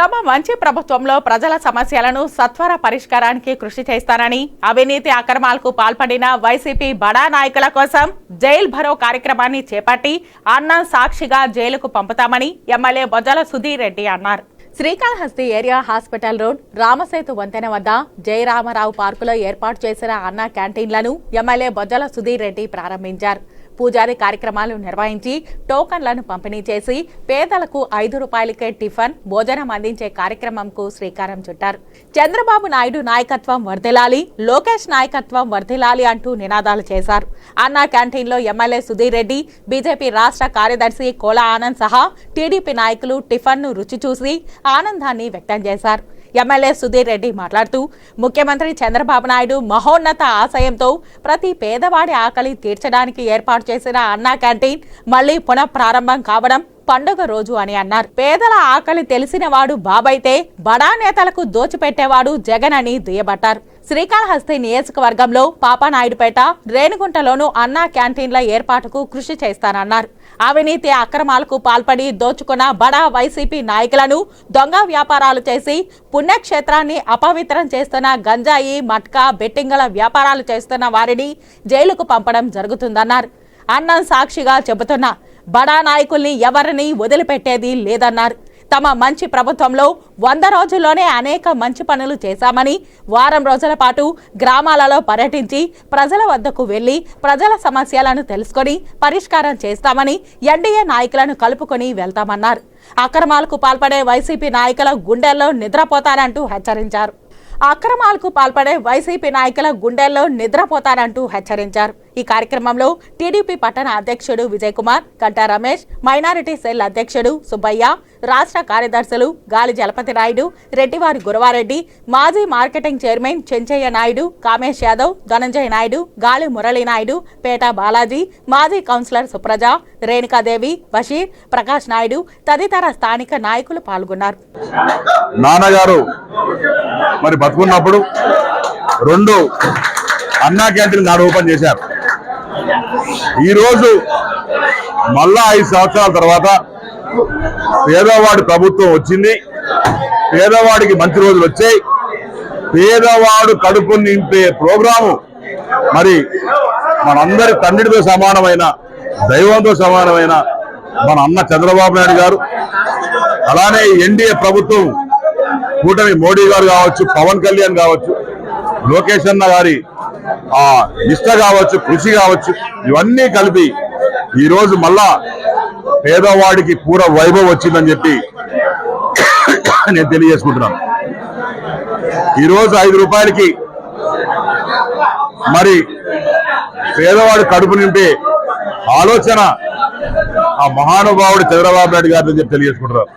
తమ మంచి ప్రభుత్వంలో ప్రజల సమస్యలను సత్వర పరిష్కారానికి కృషి చేస్తానని అవినీతి అక్రమాలకు పాల్పడిన వైసీపీ బడా నాయకుల కోసం జైల్ భరో కార్యక్రమాన్ని చేపట్టి అన్న సాక్షిగా జైలుకు పంపుతామని ఎమ్మెల్యే బొజ్జల సుధీర్ రెడ్డి అన్నారు. Srikalahasti area hospital road Ramasetu వంతెన వద్ద జయరామరావు పార్కులో ఏర్పాటు చేసిన అన్న క్యాంటీన్లను ఎమ్మెల్యే బొజ్జల సుధీర్ రెడ్డి ప్రారంభించారు. పూజారి కార్యక్రమాలు నిర్వహించి టోకన్లను పంపిణీ చేసి పేదలకు ఐదు రూపాయలకే టిఫిన్ భోజనం అందించే కార్యక్రమంకు శ్రీకారం చుట్టారు. చంద్రబాబు నాయుడు నాయకత్వం వర్ధిల్లాలి లోకేష్ నాయకత్వం వర్ధిల్లాలి అంటూ నినాదాలు చేశారు. అన్నా క్యాంటీన్లో ఎమ్మెల్యే సుధీర్ రెడ్డి బీజేపీ రాష్ట్ర కార్యదర్శి కోలా ఆనంద్ సహా టీడీపీ నాయకులు టిఫిన్ను రుచి చూసి ఆనందాన్ని వ్యక్తం చేశారు. ఎమ్మెల్యే సుధీర్ రెడ్డి మాట్లాడుతూ ముఖ్యమంత్రి చంద్రబాబు నాయుడు మహోన్నత ఆశయంతో ప్రతి పేదవాడి ఆకలి తీర్చడానికి ఏర్పాటు చేసిన అన్నా క్యాంటీన్ మళ్ళీ పునఃప్రారంభం కావడం పండుగ రోజు అని అన్నారు. పేదల ఆకలి తెలిసినవాడు బాబైతే బడా నేతలకు దోచిపెట్టేవాడు జగన్ అని దుయ్యబట్టారు. శ్రీకాళహస్తి నియోజకవర్గంలో పాపానాయుడుపేట రేణుగుంటలోను అన్నా క్యాంటీన్ల ఏర్పాటుకు కృషి చేస్తానన్నారు. అవినీతి అక్రమాలకు పాల్పడి దోచుకున్న బడా వైసీపీ నాయకులను దొంగ వ్యాపారాలు చేసి పుణ్యక్షేత్రాన్ని అపవిత్రం చేస్తున్న గంజాయి మట్కా బెట్టింగల వ్యాపారాలు చేస్తున్న వారిని జైలుకు పంపడం జరుగుతుందన్నారు. అన్నం సాక్షిగా చెబుతున్న బడా నాయకుల్ని ఎవరిని వదిలిపెట్టేది లేదన్నారు. తమ మంచి ప్రభుత్వంలో వంద రోజుల్లోనే అనేక మంచి పనులు చేశామని వారం రోజుల పాటు గ్రామాలలో పర్యటించి ప్రజల వద్దకు వెళ్ళి ప్రజల సమస్యలను తెలుసుకొని పరిష్కారం చేస్తామని ఎన్డీఏ నాయకులను కలుపుకొని వెళ్తామన్నారు. అక్రమాలకు పాల్పడే వైసీపీ నాయకుల గుండెల్లో నిద్రపోతారంటూ హెచ్చరించారు. అక్రమాలకు పాల్పడే వైసీపీ నాయకుల గుండెల్లో నిద్రపోతారంటూ హెచ్చరించారు. ఈ కార్యక్రమంలో టీడీపీ పట్టణ అధ్యక్షుడు విజయ్ కుమార్ గంటా రమేష్ మైనారిటీ సెల్ అధ్యక్షుడు సుబ్బయ్య రాష్ట్ర కార్యదర్శులు గాలి జలపతి నాయుడు రెడ్డివారి గురవారెడ్డి మాజీ మార్కెటింగ్ చైర్మన్ చెంచయ్య నాయుడు కామేష్ యాదవ్ ధనంజయ నాయుడు గాలి మురళీ నాయుడు పేట బాలాజీ మాజీ కౌన్సిలర్ సుప్రజ రేణుకాదేవి బషీర్ ప్రకాష్ నాయుడు తదితర స్థానిక నాయకులు పాల్గొన్నారు. నాన్నగారు మరి బతుకున్నప్పుడు రెండు అన్నా క్యాంటీన్ నాడు ఓపెన్ చేశారు. ఈరోజు మళ్ళా ఐదు సంవత్సరాల తర్వాత పేదవాడి ప్రభుత్వం వచ్చింది. పేదవాడికి మంచి రోజులు వచ్చాయి. పేదవాడు కడుపు నింపే ప్రోగ్రాము మరి మనందరి తండ్రితో సమానమైన దైవంతో సమానమైన మన అన్న చంద్రబాబు నాయుడు గారు. అలానే ఎన్డీఏ ప్రభుత్వం కూటమి మోడీ గారు కావచ్చు పవన్ కళ్యాణ్ కావచ్చు లోకేష్ అన్న గారి ఆ నిష్ట కావచ్చు కృషి కావచ్చు ఇవన్నీ కలిపి ఈరోజు మళ్ళా పేదవాడికి పూర వైభవం వచ్చిందని చెప్పి నేను తెలియజేసుకుంటున్నాను ఈ రోజు ఐదు రూపాయలకి మరి పేదవాడు కడుపు నింపే ఆలోచన ఆ మహానుభావుడు చంద్రబాబు నాయుడు గారిని చెప్పి తెలియజేసుకుంటున్నారు